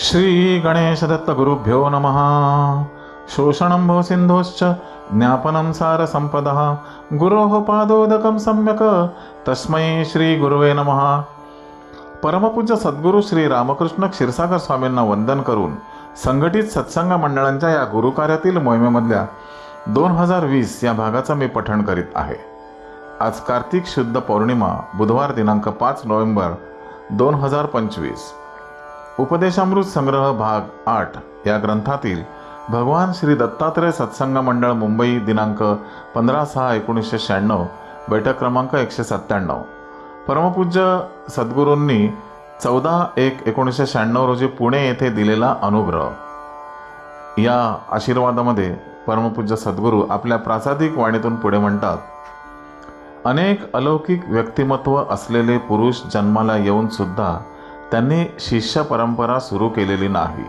श्री गणेशदत्तगुरुभ्यो नमः। शोषणं भवसिन्धोश्च ज्ञापनं सारसम्पदः। गुरोः पादोदकं सम्यक्। तस्मै श्रीगुरुवे नमः। परमपूज्य सद्गुरू श्री रामकृष्ण क्षीरसागर स्वामींना वंदन करून संघटित सत्संग मंडळांच्या या गुरुकार्यातील मोहिमेमधल्या दोन हजार वीस या भागाचं मी पठण करीत आहे. आज कार्तिक शुद्ध पौर्णिमा बुधवार दिनांक पाच नोव्हेंबर दोन हजार पंचवीस. उपदेशामृत संग्रह भाग आठ या ग्रंथातील भगवान श्री दत्तात्रय सत्संग मंडळ मुंबई दिनांक पंधरा सहा एकोणीसशे शहाण्णव बैठक क्रमांक एकशे सत्त्याण्णव. परमपूज्य सद्गुरूंनी चौदा एक एकोणीसशे शहाण्णव रोजी पुणे येथे दिलेला अनुग्रह. या आशीर्वादामध्ये परमपूज्य सद्गुरू आपल्या प्रासादिक वाणीतून पुढे म्हणतात अनेक अलौकिक व्यक्तिमत्व असलेले पुरुष जन्माला येऊन सुद्धा त्यांनी शिष्य परंपरा सुरू केलेली नाही.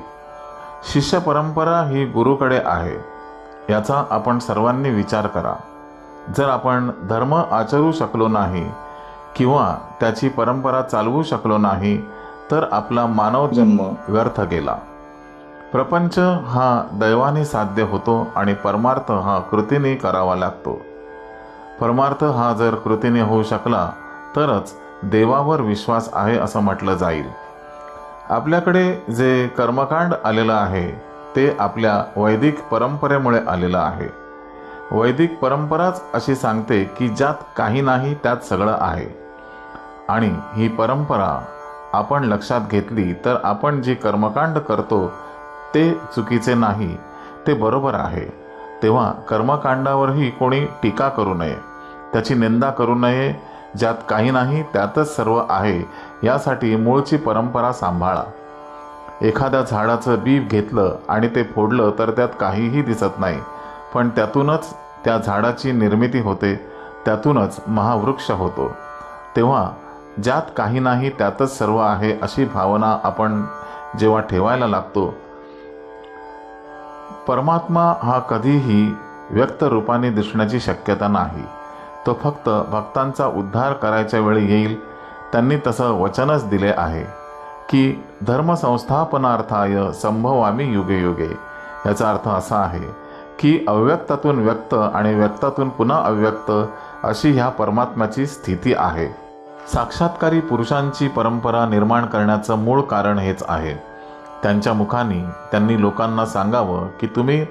शिष्य परंपरा ही गुरुकडे आहे. याचा आपण सर्वांनी विचार करा. जर आपण धर्म आचरू शकलो नाही किंवा त्याची परंपरा चालवू शकलो नाही तर आपला मानव जन्म व्यर्थ गेला. प्रपंच हा दैवाने साध्य होतो आणि परमार्थ हा कृतीने करावा लागतो. परमार्थ हा जर कृतीने होऊ शकला तरच देवावर विश्वास आहे असं म्हटलं जाईल. आपल्याकडे जे कर्मकांड आलेलं आहे ते आपल्या वैदिक परंपरेमुळे आलेलं आहे. वैदिक परंपराच अशी सांगते की ज्यात काही नाही त्यात सगळं आहे. आणि ही परंपरा आपण लक्षात घेतली तर आपण जी कर्मकांड करतो ते चुकीचे नाही ते बरोबर आहे. तेव्हा कर्मकांडावरही कोणी टीका करू नये त्याची निंदा करू नये ज्यात काही नाही त्यातच सर्व आहे. यासाठी मूळची परंपरा सांभाळा. एखाद्या झाडाचं बी घेतलं आणि ते फोडलं तर त्यात काहीही दिसत नाही. पण त्यातूनच त्या झाडाची निर्मिती होते त्यातूनच महावृक्ष होतो. तेव्हा ज्यात काही नाही त्यातच सर्व आहे अशी भावना आपण जेव्हा ठेवायला लागतो. परमात्मा हा कधीही व्यक्त रूपाने दिसण्याची शक्यता नाही. तो फक्त भक्तांचा उद्धार करायच्या वेळी येईल त्यांनी तसं वचनच दिले आहे की धर्मसंस्थापनार्थाय संभवामी युगे युगे. याचा अर्थ असा आहे की अव्यक्तातून व्यक्त आणि व्यक्तातून पुन्हा अव्यक्त अशी ह्या परमात्म्याची स्थिती आहे. साक्षात्कारी पुरुषांची परंपरा निर्माण करण्याचं मूळ कारण हेच आहे. त्यांच्या मुखाने त्यांनी लोकांना सांगावं की तुम्ही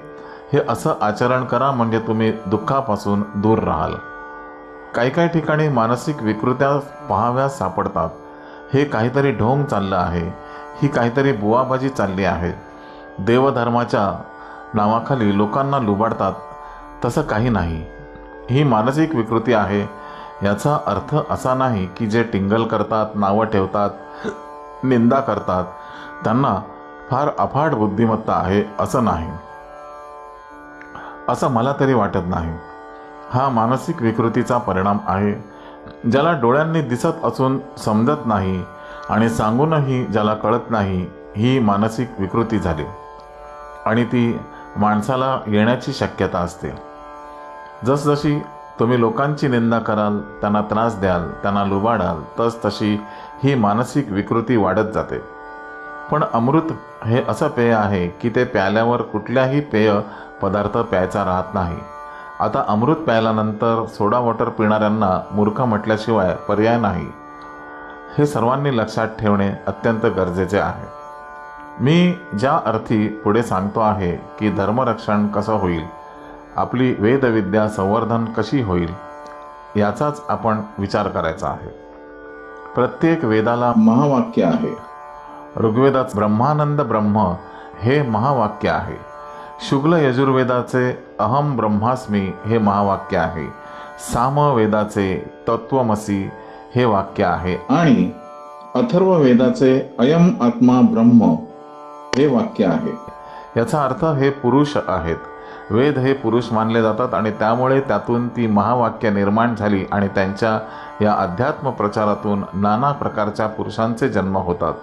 हे असं आचरण करा म्हणजे तुम्ही दुःखापासून दूर राहाल. काही काही ठिकाणी मानसिक विकृत्या पहाव्यास सापडतात. हे काहीतरी ढोंग चाललं आहे. ही काहीतरी बुवाबाजी चालली आहे. देवधर्माच्या नावाखाली लोकांना लुबाडतात. तसं काही नाही. ही मानसिक विकृती आहे. याचा अर्थ असा नाही की जे टिंगल करतात नावं ठेवतात निंदा करतात त्यांना फार अफाट बुद्धिमत्ता आहे असं नाही. असं मला तरी वाटत नाही. हा मानसिक विकृतीचा परिणाम आहे. ज्याला डोळ्यांनी दिसत असून समजत नाही आणि सांगूनही ज्याला कळत नाही ही मानसिक विकृती झाली. आणि ती माणसाला येण्याची शक्यता असते. जसजशी तुम्ही लोकांची निंदा कराल त्यांना त्रास द्याल त्यांना लुबाडाल तस तशी ही मानसिक विकृती वाढत जाते. पण अमृत हे असं पेय आहे की ते प्याल्यावर कुठल्याही पेय पदार्थ प्यायचा राहत नाही. आता अमृत प्यायल्यानंतर सोडा वॉटर पिणाऱ्यांना मूर्ख म्हटल्याशिवाय पर्याय नाही. हे सर्वांनी लक्षात ठेवणे अत्यंत गरजेचे आहे. मी ज्या अर्थी पुढे सांगतो आहे की धर्मरक्षण कसं होईल आपली वेदविद्या संवर्धन कशी होईल याचाच आपण विचार करायचा आहे. प्रत्येक वेदाला महावाक्य आहे. ऋग्वेदात ब्रह्मानंद ब्रह्म हे महावाक्य आहे. शुक्ल यजुर्वेदाचे अहम ब्रह्मास्मी हे महावाक्य आहे. सामवेदाचे तत्वमसी हे वाक्य आहे. आणि अथर्व वेदाचे अयम आत्मा ब्रह्म हे वाक्य आहे. याचा अर्थ हे पुरुष आहेत. वेद हे पुरुष मानले जातात आणि त्यामुळे त्यातून ती महावाक्य निर्माण झाली आणि त्यांच्या या अध्यात्म प्रचारातून नाना प्रकारच्या पुरुषांचे जन्म होतात.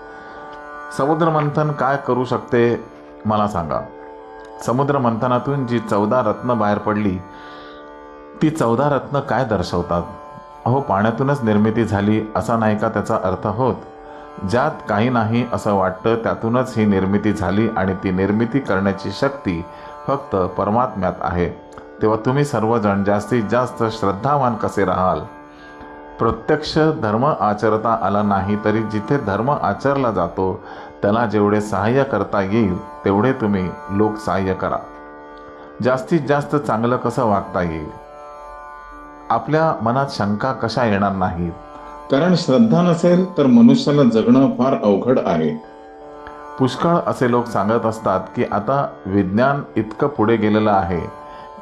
समुद्रमंथन काय करू शकते? मला सांगा. समुद्र मंथनातून जी चौदा रत्न बाहेर पडली ती चौदा रत्न काय दर्शवतात? अहो पाण्यातूनच निर्मिती झाली असा नाही का त्याचा अर्थ होत? ज्यात काही नाही असं वाटतं त्यातूनच ही निर्मिती झाली आणि ती निर्मिती करण्याची शक्ती फक्त परमात्म्यात आहे. तेव्हा तुम्ही सर्वजण जास्तीत जास्त श्रद्धावान कसे राहाल? प्रत्यक्ष धर्म आचरता आला नाही तरी जिथे धर्म आचरला जातो त्याला जेवढे सहाय्य करता येईल तेवढे तुम्ही लोक सहाय्य करा. जास्तीत जास्त चांगलं कसं वागता येईल? आपल्या मनात शंका कशा येणार नाहीत? कारण श्रद्धा नसेल तर मनुष्याला जगणं फार अवघड आहे. पुष्कळ असे लोक सांगत असतात की आता विज्ञान इतकं पुढे गेलेलं आहे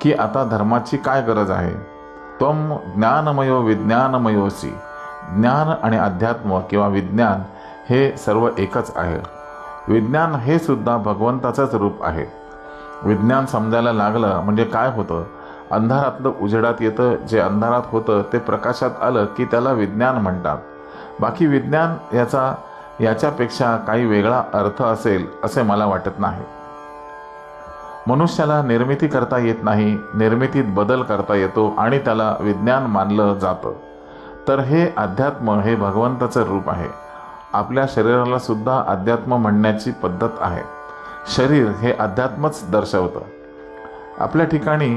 की आता धर्माची काय गरज आहे? त्वम ज्ञानमयो विज्ञानमयोसी ज्ञान आणि अध्यात्म किंवा विज्ञान हे सर्व एकच आहे. विज्ञान हे सुद्धा भगवंताचंच रूप आहे. विज्ञान समजायला लागलं म्हणजे काय होतं? अंधारातलं उजेडात येतं जे अंधारात होतं ते प्रकाशात आलं की त्याला विज्ञान म्हणतात. बाकी विज्ञान याचा याच्यापेक्षा काही वेगळा अर्थ असेल असे मला वाटत नाही. मनुष्याला निर्मिती करता येत नाही निर्मितीत बदल करता येतो आणि त्याला विज्ञान मानलं जातं. तर हे अध्यात्म हे भगवंताचं रूप आहे. आपल्या शरीराला सुद्धा अध्यात्म म्हणण्याची पद्धत आहे. शरीर हे अध्यात्मच दर्शवतं. आपल्या ठिकाणी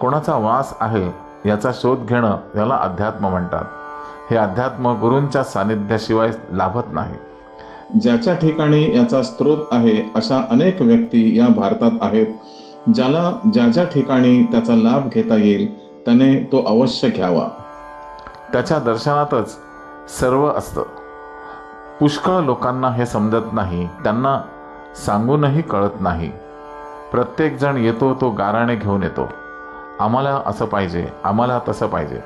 कोणाचा वास आहे याचा शोध घेणं याला अध्यात्म म्हणतात. हे अध्यात्म गुरूंच्या सानिध्याशिवाय लाभत नाही. ज्याच्या ठिकाणी याचा स्रोत आहे अशा अनेक व्यक्ती या भारतात आहेत ज्याला ज्या ज्या ठिकाणी त्याचा लाभ घेता येईल त्याने तो अवश्य घ्यावा. त्याच्या दर्शनातच सर्व असतं. पुष्कळ लोकांना हे समजत नाही त्यांना सांगूनही कळत नाही. प्रत्येकजण येतो तो गाराणे घेऊन येतो. आम्हाला असं पाहिजे आम्हाला तसं पाहिजे.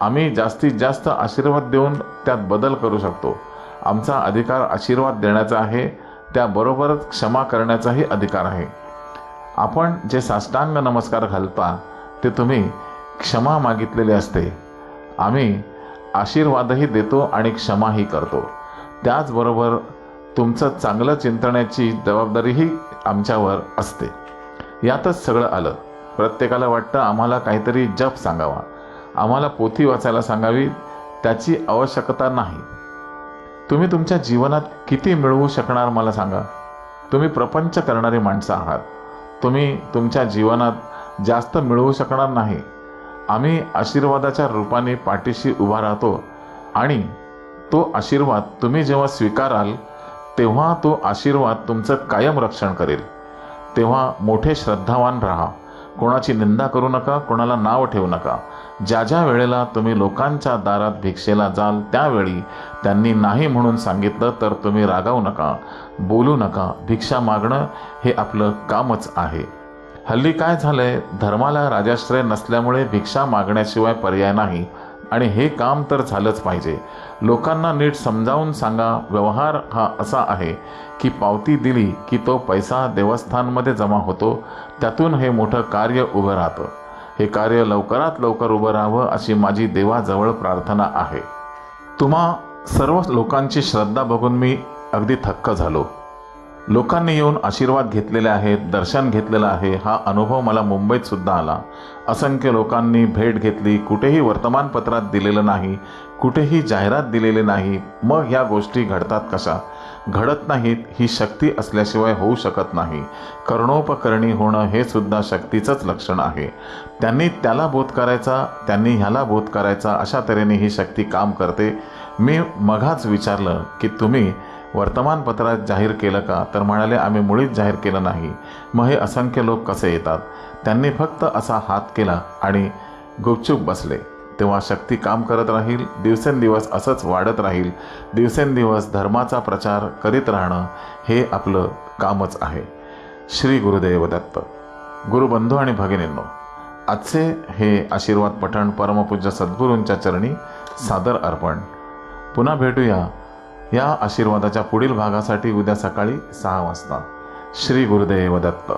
आम्ही जास्तीत जास्त आशीर्वाद देऊन त्यात बदल करू शकतो. आमचा अधिकार आशीर्वाद देण्याचा आहे त्याबरोबरच क्षमा करण्याचाही अधिकार आहे. आपण जे साष्टांग नमस्कार घालता ते तुम्ही क्षमा मागितलेले असते. आम्ही आशीर्वादही देतो आणि क्षमाही करतो. त्याचबरोबर तुमचं चांगलं चिंतण्याची जबाबदारीही आमच्यावर असते. यातच सगळं आलं. प्रत्येकाला वाटतं आम्हाला काहीतरी जप सांगावा. आम्हाला पोथी वाचायला सांगावी त्याची आवश्यकता नाही. तुम्ही तुमच्या जीवनात किती मिळवू शकणार मला सांगा. तुम्ही प्रपंच करणारी माणसं आहात. तुम्ही तुमच्या जीवनात जास्त मिळवू शकणार नाही. आम्ही आशीर्वादाच्या रूपाने पाठीशी उभा राहतो आणि तो आशीर्वाद तुम्ही जेव्हा स्वीकाराल तेव्हा तो आशीर्वाद तुमचं कायम रक्षण करेल. तेव्हा मोठे श्रद्धावान राहा. कोणाची निंदा करू नका कोणाला नाव ठेवू नका. ज्या ज्या वेळेला तुम्ही लोकांच्या दारात भिक्षेला जाल त्यावेळी त्यांनी नाही म्हणून सांगितलं तर तुम्ही रागावू नका बोलू नका भिक्षा मागणं हे आपलं कामच आहे. हल्ली काय झालंय? धर्माला राजाश्रय नसल्यामुळे भिक्षा मागण्याशिवाय पर्याय नाही. आणि हे काम तर झालंच पाहिजे. लोकांना नीट समजावून सांगा व्यवहार हा असा आहे की पावती दिली की तो पैसा देवस्थानमध्ये जमा होतो त्यातून हे मोठं कार्य उभं राहतं. हे कार्य लवकरात लवकर उभं राहावं अशी माझी देवाजवळ प्रार्थना आहे. तुम्हा सर्व लोकांची श्रद्धा बघून मी अगदी थक्क झालो. लोकांनी येऊन आशीर्वाद घेतलेले आहेत दर्शन घेतलेलं आहे हा अनुभव मला मुंबईत सुद्धा आला. असंख्य लोकांनी भेट घेतली कुठेही वर्तमानपत्रात दिलेलं नाही कुठेही जाहिरात दिलेली नाही. मग ह्या गोष्टी घडतात कशा? घडत नाहीत ही शक्ती असल्याशिवाय होऊ शकत नाही. कर्णोपकरणी होणं हे सुद्धा शक्तीचंच लक्षण आहे. त्यांनी त्याला बोध करायचा त्यांनी ह्याला बोध करायचा अशा तऱ्हेने ही शक्ती काम करते. मी मघाच विचारलं की तुम्ही वर्तमानपत्रात जाहीर केलं का? तर म्हणाले आम्ही मुळीच जाहीर केलं नाही. मग हे असंख्य लोक कसे येतात? त्यांनी फक्त असा हात केला आणि गुपचूप बसले. तेव्हा शक्ती काम करत राहील दिवसेंदिवस असंच वाढत राहील दिवसेंदिवस धर्माचा प्रचार करीत राहणं हे आपलं कामच आहे. श्री गुरुदेव दत्त गुरुबंधू आणि भगिनींनो आजचे हे आशीर्वाद पठण परमपूज्य सद्गुरूंच्या चरणी सादर अर्पण. पुन्हा भेटूया या आशीर्वादाच्या पुढील भागासाठी उद्या सकाळी सहा वाजता. श्री गुरुदेव दत्त.